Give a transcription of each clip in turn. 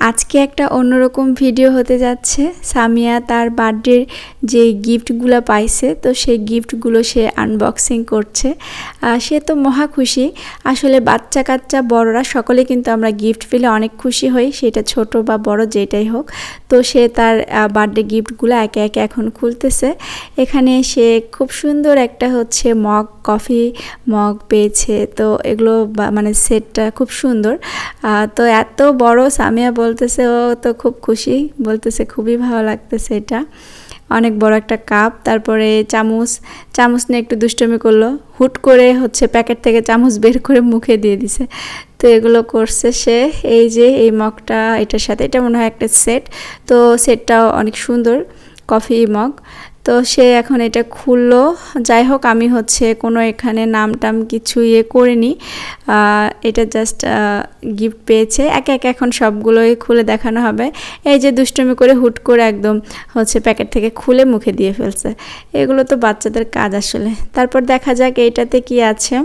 আজকে একটা অন্যরকম ভিডিও হতে যাচ্ছে। সামিয়া তার বার্থডের যে গিফটগুলো পাইছে, তো সেই গিফটগুলো সে আনবক্সিং করছে। সে তো মহা খুশি। আসলে বাচ্চা কাচ্চা বড়রা সকলে কিন্তু আমরা গিফট পেলে অনেক খুশি হই, সেটা ছোট বা বড় যেটাই হোক। তো সে তার বার্থডে গিফটগুলো একে একে এখন খুলতেছে। এখানে সে খুব সুন্দর একটা হচ্ছে মগ কফি মগ পেয়েছে। তো এগুলো মানে সেটটা খুব সুন্দর। তো এত বড় সামিয়া বলতেছে, ও তো খুব খুশি। বলতেছে, খুবই ভালো লাগতেছে এটা। অনেক বড় একটা কাপ, তারপরে চামচ চামচ নিয়ে একটু দুষ্টমি করল। হুট করে হচ্ছে প্যাকেট থেকে চামচ বের করে মুখে দিয়ে দিছে। তো এগুলো করছে সে। এই যে, এই মগটা, এটার সাথে, এটা মনে হয় একটা সেট। তো সেটটাও অনেক সুন্দর, কফি মগ। তো সে এখন এটা খুললো। যাই হোক, আমি হচ্ছে কোনো এখানে নাম টাম কিছু ইয়ে করিনি। এটা জাস্ট গিফট পেয়েছে। একে একে এখন সবগুলোই খুলে দেখানো হবে। এই যে দুষ্টুমি করে হুট করে একদম হচ্ছে প্যাকেট থেকে খুলে মুখে দিয়ে ফেলছে। এগুলো তো বাচ্চাদের কাজ আসলে। তারপর দেখা যাক এইটাতে কি আছে।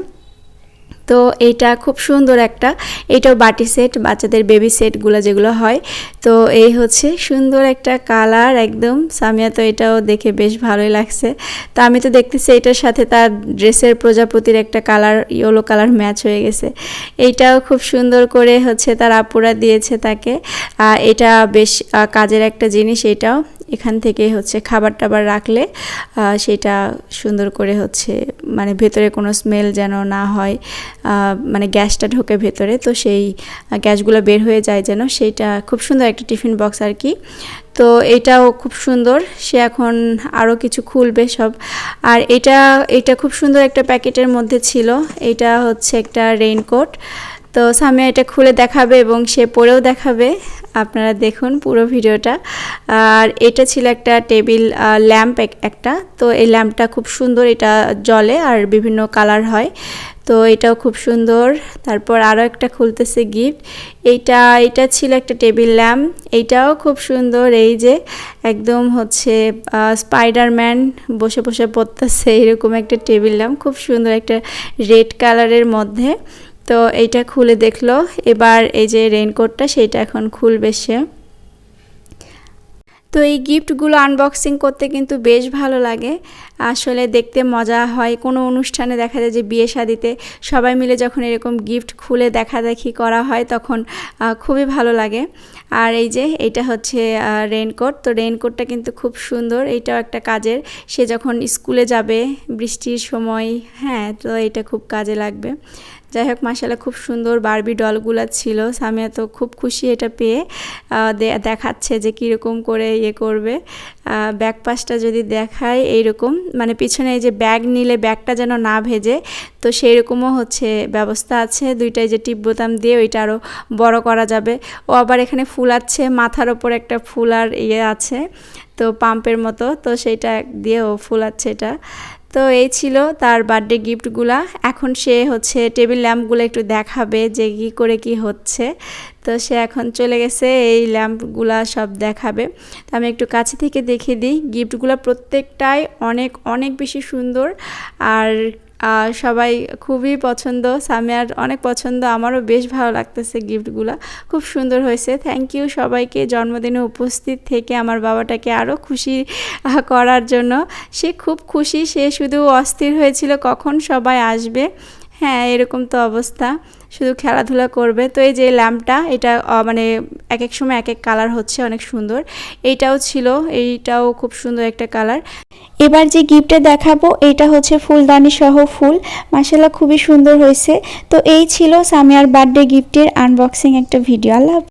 তো এটা খুব সুন্দর একটা, এটাও বাটি সেট, বাচ্চাদের বেবি সেটগুলো যেগুলো হয়। তো এই হচ্ছে সুন্দর একটা কালার একদম। সামিয়া তো এটাও দেখে বেশ ভালোই লাগছে। তো আমি তো দেখতেছি এটার সাথে তার ড্রেসের প্রজাপতির একটা কালার ইয়েলো কালার ম্যাচ হয়ে গেছে। এইটাও খুব সুন্দর করে হচ্ছে তার আপুরা দিয়েছে তাকে। এটা বেশ কাজের একটা জিনিস এটাও। এখান থেকে হচ্ছে খাবার টাবার রাখলে সেটা সুন্দর করে হচ্ছে মানে ভেতরে কোনো স্মেল যেন না হয়। মানে গ্যাসটা ঢোকে ভেতরে, তো সেই গ্যাসগুলো বের হয়ে যায় যেন সেইটা খুব সুন্দর একটা টিফিন বক্স আর কি। তো এটাও খুব সুন্দর, সে এখন আরও কিছু খুলবে সব। আর এটা এটা খুব সুন্দর একটা প্যাকেটের মধ্যে ছিল, এটা হচ্ছে একটা রেইনকোট তো সামিয়া এটা খুলে দেখাবে এবং সে পরেও দেখাবে। আপনারা দেখুন পুরো ভিডিওটা। আর এটা ছিল একটা টেবিল ল্যাম্প একটা। তো এই ল্যাম্পটা খুব সুন্দর এটা জলে আর বিভিন্ন কালার হয়। তো এটাও খুব সুন্দর। তারপর আরও একটা খুলতেছে গিফট। এইটা, এটা ছিল একটা টেবিল ল্যাম্প। এইটাও খুব সুন্দর। এই যে একদম হচ্ছে স্পাইডারম্যান বসে বসে পড়তেছে। এরকম একটা টেবিল ল্যাম্প। খুব সুন্দর একটা রেড কালারের মধ্যে। তো এইটা খুলে দেখল। এবার এই যে রেইনকোটটা সেটা এখন খুলবে সে। তো এই গিফটগুলো আনবক্সিং করতে কিন্তু বেশ ভালো লাগে। আসলে দেখতে মজা হয়। কোনো অনুষ্ঠানে দেখা যায় যে বিয়ে শাদিতে সবাই মিলে যখন এরকম গিফট খুলে দেখা দেখি করা হয়, তখন খুবই ভালো লাগে। আর এই যে এটা হচ্ছে রেইনকোট তো রেইনকোটটা কিন্তু খুব সুন্দর। এইটাও একটা কাজের। সে যখন স্কুলে যাবে বৃষ্টির সময় হ্যাঁ তো এটা খুব কাজে লাগবে। যাই হোক মাসালা খুব সুন্দর বারবি ডলগুলো ছিল। সামিয়া তো খুব খুশি এটা পেয়ে দেখাচ্ছে যে কীরকম করে ইয়ে করবে। ব্যাক পাশটা যদি দেখায় এইরকম মানে পিছনে এই যে ব্যাগ নিলে ব্যাগটা যেন না ভেজে, তো সেই রকমও হচ্ছে ব্যবস্থা আছে। দুইটাই যে টিপ বোতাম দিয়ে ওইটা আরও বড় করা যাবে। ও আবার এখানে ফুল আছে মাথার ওপর একটা ফুল আর ইয়ে আছে, তো পাম্পের মতো, তো সেইটা দিয়ে ও ফুল আছে এটা। তো এই ছিল তার বার্থডে গিফটগুলা এখন সে হচ্ছে টেবিল ল্যাম্পগুলো একটু দেখাবে যে কী করে কি হচ্ছে। তো সে এখন চলে গেছে, এই ল্যাম্পগুলা সব দেখাবে। তো আমি একটু কাছে থেকে দেখে দিই গিফটগুলো প্রত্যেকটাই অনেক অনেক বেশি সুন্দর। আর সবাই খুবই পছন্দ। সামিয়ার অনেক পছন্দ। আমারও বেশ ভালো লাগতেছে গিফটগুলো। খুব সুন্দর হয়েছে। থ্যাংক ইউ সবাইকে জন্মদিনে উপস্থিত থেকে আমার বাবাটাকে আরও খুশি করার জন্য। সে খুব খুশি। সে শুধু অস্থির হয়েছিল কখন সবাই আসবে। হ্যাঁ এরকম তো অবস্থা। শুধু খেলাধুলা করবে। তো এই যে ল্যাম্পটা, এটা মানে এক এক সময় এক এক কালার হচ্ছে, অনেক সুন্দর। এইটাও ছিল, এইটাও খুব সুন্দর একটা কালার এবার যে গিফটে দেখাবো এটা হচ্ছে ফুলদানি সহ ফুল। মাসাল্লাহ খুবই সুন্দর হয়েছে। তো এই ছিল সামিয়ার বার্থডে গিফটের আনবক্সিং একটা ভিডিও আল্লাহ।